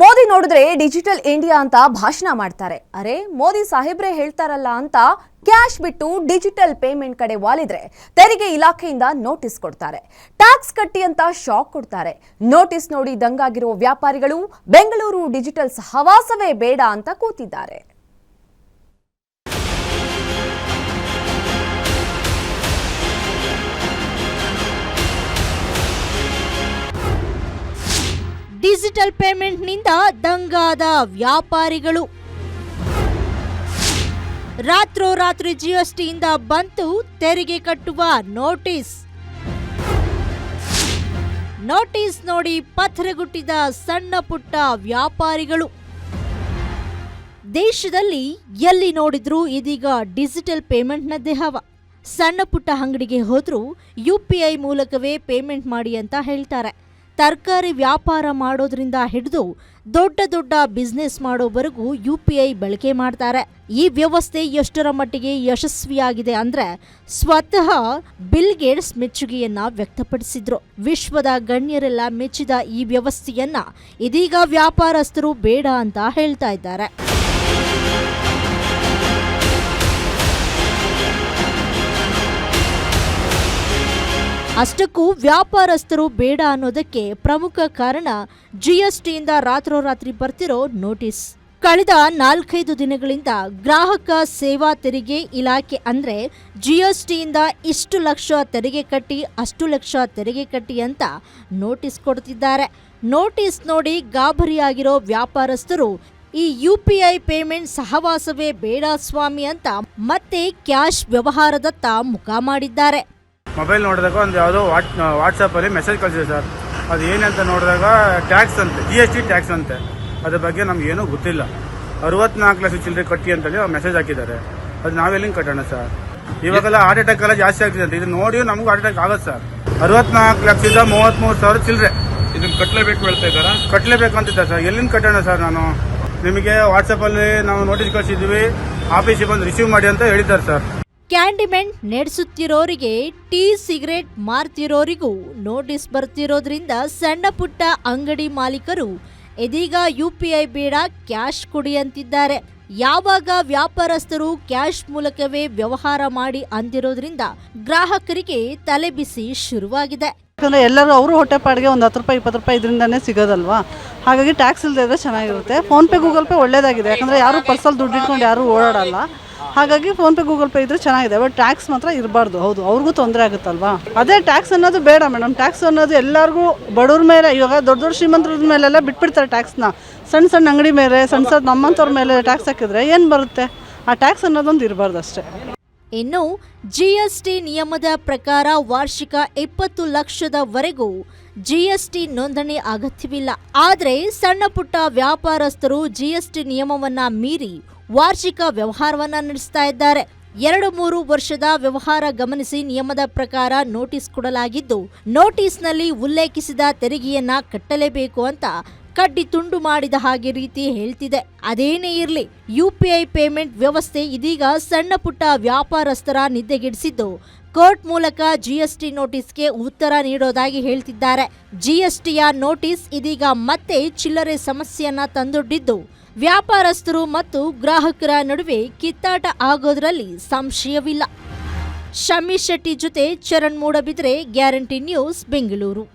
ಮೋದಿ ನೋಡಿದ್ರೆ digital India ಅಂತ ಭಾಷಣ ಮಾಡ್ತಾರೆ. ಅರೆ, ಮೋದಿ ಸಾಹೇಬ್ರೆ ಹೇಳ್ತಾರಲ್ಲ ಅಂತ ಕ್ಯಾಶ್ ಬಿಟ್ಟು ಡಿಜಿಟಲ್ ಪೇಮೆಂಟ್ ಕಡೆ ವಾಲಿದ್ರೆ ತೆರಿಗೆ ಇಲಾಖೆಯಿಂದ ನೋಟಿಸ್ ಕೊಡ್ತಾರೆ. ಟ್ಯಾಕ್ಸ್ ಕಟ್ಟಿ ಅಂತ ಶಾಕ್ ಕೊಡ್ತಾರೆ. ನೋಟಿಸ್ ನೋಡಿ ದಂಗಾಗಿರೋ ವ್ಯಾಪಾರಿಗಳು, ಬೆಂಗಳೂರು ಡಿಜಿಟಲ್ ಸಹವಾಸವೇ ಬೇಡ ಅಂತ ಕೂತಿದ್ದಾರೆ. ಡಿಜಿಟಲ್ ಪೇಮೆಂಟ್ನಿಂದ ದಂಗಾದ ವ್ಯಾಪಾರಿಗಳು. ರಾತ್ರೋರಾತ್ರಿ ಜಿಎಸ್ಟಿಯಿಂದ ಬಂತು ತೆರಿಗೆ ಕಟ್ಟುವ ನೋಟಿಸ್. ನೋಟಿಸ್ ನೋಡಿ ಪಥರಗುಟ್ಟಿದ ಸಣ್ಣ ಪುಟ್ಟ ವ್ಯಾಪಾರಿಗಳು. ದೇಶದಲ್ಲಿ ಎಲ್ಲಿ ನೋಡಿದ್ರೂ ಇದೀಗ ಡಿಜಿಟಲ್ ಪೇಮೆಂಟ್ನದ್ದೇ ದೇಹವ. ಸಣ್ಣ ಪುಟ್ಟ ಅಂಗಡಿಗೆ ಹೋದ್ರೂ ಯು ಪಿ ಐ ಮೂಲಕವೇ ಪೇಮೆಂಟ್ ಮಾಡಿ ಅಂತ ಹೇಳ್ತಾರೆ. ತರಕಾರಿ ವ್ಯಾಪಾರ ಮಾಡೋದ್ರಿಂದ ಹಿಡಿದು ದೊಡ್ಡ ದೊಡ್ಡ ಬಿಸ್ನೆಸ್ ಮಾಡೋವರೆಗೂ ಯು ಪಿ ಐ ಬಳಕೆ ಮಾಡ್ತಾರೆ. ಈ ವ್ಯವಸ್ಥೆ ಎಷ್ಟರ ಮಟ್ಟಿಗೆ ಯಶಸ್ವಿಯಾಗಿದೆ ಅಂದ್ರೆ ಸ್ವತಃ ಬಿಲ್ ಗೇಟ್ಸ್ ಮೆಚ್ಚುಗೆಯನ್ನ ವ್ಯಕ್ತಪಡಿಸಿದ್ರು. ವಿಶ್ವದ ಗಣ್ಯರೆಲ್ಲ ಮೆಚ್ಚಿದ ಈ ವ್ಯವಸ್ಥೆಯನ್ನ ಇದೀಗ ವ್ಯಾಪಾರಸ್ಥರು ಬೇಡ ಅಂತ ಹೇಳ್ತಾ ಇದ್ದಾರೆ. ಅಷ್ಟಕ್ಕೂ ವ್ಯಾಪಾರಸ್ಥರು ಬೇಡ ಅನ್ನೋದಕ್ಕೆ ಪ್ರಮುಖ ಕಾರಣ ಜಿಎಸ್ಟಿಯಿಂದ ರಾತ್ರೋರಾತ್ರಿ ಬರ್ತಿರೋ ನೋಟಿಸ್. ಕಳೆದ ನಾಲ್ಕೈದು ದಿನಗಳಿಂದ ಗ್ರಾಹಕ ಸೇವಾ ತೆರಿಗೆ ಇಲಾಖೆ ಅಂದ್ರೆ ಜಿಎಸ್ಟಿಯಿಂದ ಇಷ್ಟು ಲಕ್ಷ ತೆರಿಗೆ ಕಟ್ಟಿ, ಅಷ್ಟು ಲಕ್ಷ ತೆರಿಗೆ ಕಟ್ಟಿ ಅಂತ ನೋಟಿಸ್ ಕೊಡ್ತಿದ್ದಾರೆ. ನೋಟಿಸ್ ನೋಡಿ ಗಾಬರಿಯಾಗಿರೋ ವ್ಯಾಪಾರಸ್ಥರು, ಈ ಯು ಪಿ ಐ ಪೇಮೆಂಟ್ ಸಹವಾಸವೇ ಬೇಡ ಸ್ವಾಮಿ ಅಂತ ಮತ್ತೆ ಕ್ಯಾಶ್ ವ್ಯವಹಾರದತ್ತ ಮುಖ ಮಾಡಿದ್ದಾರೆ. ಮೊಬೈಲ್ ನೋಡಿದಾಗ ಒಂದು ಯಾವುದೋ ವಾಟ್ ವಾಟ್ಸಪ್ಪಲ್ಲಿ ಮೆಸೇಜ್ ಕಳಿಸಿದೆ ಸರ್. ಅದು ಏನಂತ ನೋಡಿದಾಗ ಟ್ಯಾಕ್ಸ್ ಅಂತೆ ಜಿ ಎಸ್ ಟಿ ಟ್ಯಾಕ್ಸ್ ಅಂತೆ. ಅದ್ರ ಬಗ್ಗೆ ನಮ್ಗೆ ಏನೂ ಗೊತ್ತಿಲ್ಲ. ಅರವತ್ನಾಲ್ಕು ಲಕ್ಷ ಚಿಲ್ಲರೆ ಕಟ್ಟಿ ಅಂತೇಳಿ ಅವ್ರು ಮೆಸೇಜ್ ಹಾಕಿದ್ದಾರೆ. ಅದು ನಾವೆಲ್ಲಿಂಗ್ ಕಟ್ಟೋಣ ಸರ್? ಇವಾಗೆಲ್ಲ ಹಾರ್ಟ್ ಅಟ್ಯಾಕ್ ಎಲ್ಲ ಜಾಸ್ತಿ ಆಗ್ತಿದೆ ಅಂತ. ಇದು ನೋಡಿ ನಮಗೂ ಹಾರ್ಟ್ ಅಟ್ಯಾಕ್ ಆಗುತ್ತೆ ಸರ್. ಅರವತ್ನಾಲ್ಕು ಲಕ್ಷದ ಮೂವತ್ತ್ಮೂರು ಸಾವಿರ ಚಿಲ್ಲರೆ. ಇದನ್ನ ಕಟ್ಟಲೇಬೇಕು ಹೇಳ್ತಾ ಇದ್ದಾರಾ? ಕಟ್ಟಲೇಬೇಕಂತಿದ್ದೆ ಸರ್. ಎಲ್ಲಿಂದ ಕಟ್ಟೋಣ ಸರ್ ನಾನು? ನಿಮಗೆ ವಾಟ್ಸಪ್ಪಲ್ಲಿ ನಾವು ನೋಟಿಸ್ ಕಳಿಸಿದ್ವಿ ಆಫೀಸಿಗೆ ಬಂದು ರಿಸೀವ್ ಮಾಡಿ ಅಂತ ಹೇಳಿದ್ದಾರೆ ಸರ್. ಕ್ಯಾಂಡಿಮೆಂಟ್ ನಡೆಸುತ್ತಿರೋರಿಗೆ ಟೀ ಸಿಗರೇಟ್ ಮಾರ್ತಿರೋರಿಗೂ ನೋಟಿಸ್ ಬರ್ತಿರೋದ್ರಿಂದ ಸಣ್ಣ ಪುಟ್ಟ ಅಂಗಡಿ ಮಾಲೀಕರು ಇದೀಗ ಯು ಪಿ ಐ ಬೇಡ ಕ್ಯಾಶ್ ಕೊಡಿ ಅಂತಿದ್ದಾರೆ. ಯಾವಾಗ ವ್ಯಾಪಾರಸ್ಥರು ಕ್ಯಾಶ್ ಮೂಲಕವೇ ವ್ಯವಹಾರ ಮಾಡಿ ಅಂದಿರೋದ್ರಿಂದ ಗ್ರಾಹಕರಿಗೆ ತಲೆಬಿಸಿ ಶುರುವಾಗಿದೆ. ಯಾಕಂದರೆ ಎಲ್ಲರೂ ಅವರು ಹೊಟ್ಟೆಪಾಡಿಗೆ ಒಂದು ಹತ್ತು ರೂಪಾಯಿ, ಇಪ್ಪತ್ತು ರೂಪಾಯಿ ಇದರಿಂದನೇ ಸಿಗೋದಲ್ವಾ? ಹಾಗಾಗಿ ಟ್ಯಾಕ್ಸ್ ಇಲ್ಲದೆ ಇದ್ರೆ ಚೆನ್ನಾಗಿರುತ್ತೆ. ಫೋನ್ಪೇ ಗೂಗಲ್ ಪೇ ಒಳ್ಳೇದಾಗಿದೆ. ಯಾಕಂದರೆ ಯಾರು ಪರ್ಸಲ್ಲಿ ದುಡ್ಡು ಇಟ್ಕೊಂಡು ಯಾರು ಓಡಾಡಲ್ಲ. ಹಾಗಾಗಿ ಫೋನ್ಪೇ ಗೂಗಲ್ ಪೇ ಇದ್ರೆ ಚೆನ್ನಾಗಿದೆ. ಬಟ್ ಟ್ಯಾಕ್ಸ್ ಮಾತ್ರ ಇರಬಾರ್ದು. ಹೌದು, ಅವ್ರಿಗೂ ತೊಂದರೆ ಆಗುತ್ತಲ್ವಾ? ಅದೇ ಟ್ಯಾಕ್ಸ್ ಅನ್ನೋದು ಬೇಡ ಮೇಡಮ್ ಟ್ಯಾಕ್ಸ್ ಅನ್ನೋದು ಎಲ್ಲರಿಗೂ ಬಡವ್ರ ಮೇಲೆ, ಇವಾಗ ದೊಡ್ಡ ದೊಡ್ಡ ಶ್ರೀಮಂತರ ಮೇಲೆಲ್ಲ ಬಿಟ್ಬಿಡ್ತಾರೆ ಟ್ಯಾಕ್ಸ್ನ ಸಣ್ಣ ಸಣ್ಣ ಅಂಗಡಿ ಮೇಲೆ ಸಣ್ಣ ಸಣ್ಣ ನಮ್ಮಂಥವ್ರ ಮೇಲೆ ಟ್ಯಾಕ್ಸ್ ಹಾಕಿದ್ರೆ ಏನು ಬರುತ್ತೆ? ಆ ಟ್ಯಾಕ್ಸ್ ಅನ್ನೋದೊಂದು ಇರಬಾರ್ದು ಅಷ್ಟೇ. ಇನ್ನು ಜಿಎಸ್ಟಿ ನಿಯಮದ ಪ್ರಕಾರ ವಾರ್ಷಿಕ ಇಪ್ಪತ್ತು ಲಕ್ಷದವರೆಗೂ ಜಿಎಸ್ಟಿ ನೋಂದಣಿ ಅಗತ್ಯವಿಲ್ಲ. ಆದರೆ ಸಣ್ಣ ಪುಟ್ಟ ವ್ಯಾಪಾರಸ್ಥರು ಜಿಎಸ್ಟಿ ನಿಯಮವನ್ನ ಮೀರಿ ವಾರ್ಷಿಕ ವ್ಯವಹಾರವನ್ನು ನಡೆಸ್ತಾ ಇದ್ದಾರೆ. ಎರಡು ಮೂರು ವರ್ಷದ ವ್ಯವಹಾರ ಗಮನಿಸಿ ನಿಯಮದ ಪ್ರಕಾರ ನೋಟಿಸ್ ಕೊಡಲಾಗಿದ್ದು, ನೋಟಿಸ್ನಲ್ಲಿ ಉಲ್ಲೇಖಿಸಿದ ತೆರಿಗೆಯನ್ನ ಕಟ್ಟಲೇಬೇಕು ಅಂತ ಕಡ್ಡಿ ತುಂಡು ಮಾಡಿದ ಹಾಗೆ ರೀತಿ ಹೇಳ್ತಿದೆ. ಅದೇನೇ ಇರಲಿ, ಯು ಪೇಮೆಂಟ್ ವ್ಯವಸ್ಥೆ ಇದೀಗ ಸಣ್ಣ ಪುಟ್ಟ ವ್ಯಾಪಾರಸ್ಥರ ನಿದ್ದೆಗೆಡಿಸಿದ್ದು. ಕೋರ್ಟ್ ಮೂಲಕ ಜಿಎಸ್ಟಿ ನೋಟಿಸ್ಗೆ ಉತ್ತರ ನೀಡೋದಾಗಿ ಹೇಳ್ತಿದ್ದಾರೆ. ಜಿಎಸ್ಟಿಯ ನೋಟಿಸ್ ಇದೀಗ ಮತ್ತೆ ಚಿಲ್ಲರೆ ಸಮಸ್ಯೆಯನ್ನ ತಂದೊಡ್ಡಿದ್ದು. ವ್ಯಾಪಾರಸ್ಥರು ಮತ್ತು ಗ್ರಾಹಕರ ನಡುವೆ ಕಿತ್ತಾಟ ಆಗೋದ್ರಲ್ಲಿ ಸಂಶಯವಿಲ್ಲ. ಶಮಿ ಶೆಟ್ಟಿ ಜೊತೆ ಚರಣ್ ಮೂಡಬಿದ್ರೆ ಗ್ಯಾರಂಟಿ ನ್ಯೂಸ್ ಬೆಂಗಳೂರು.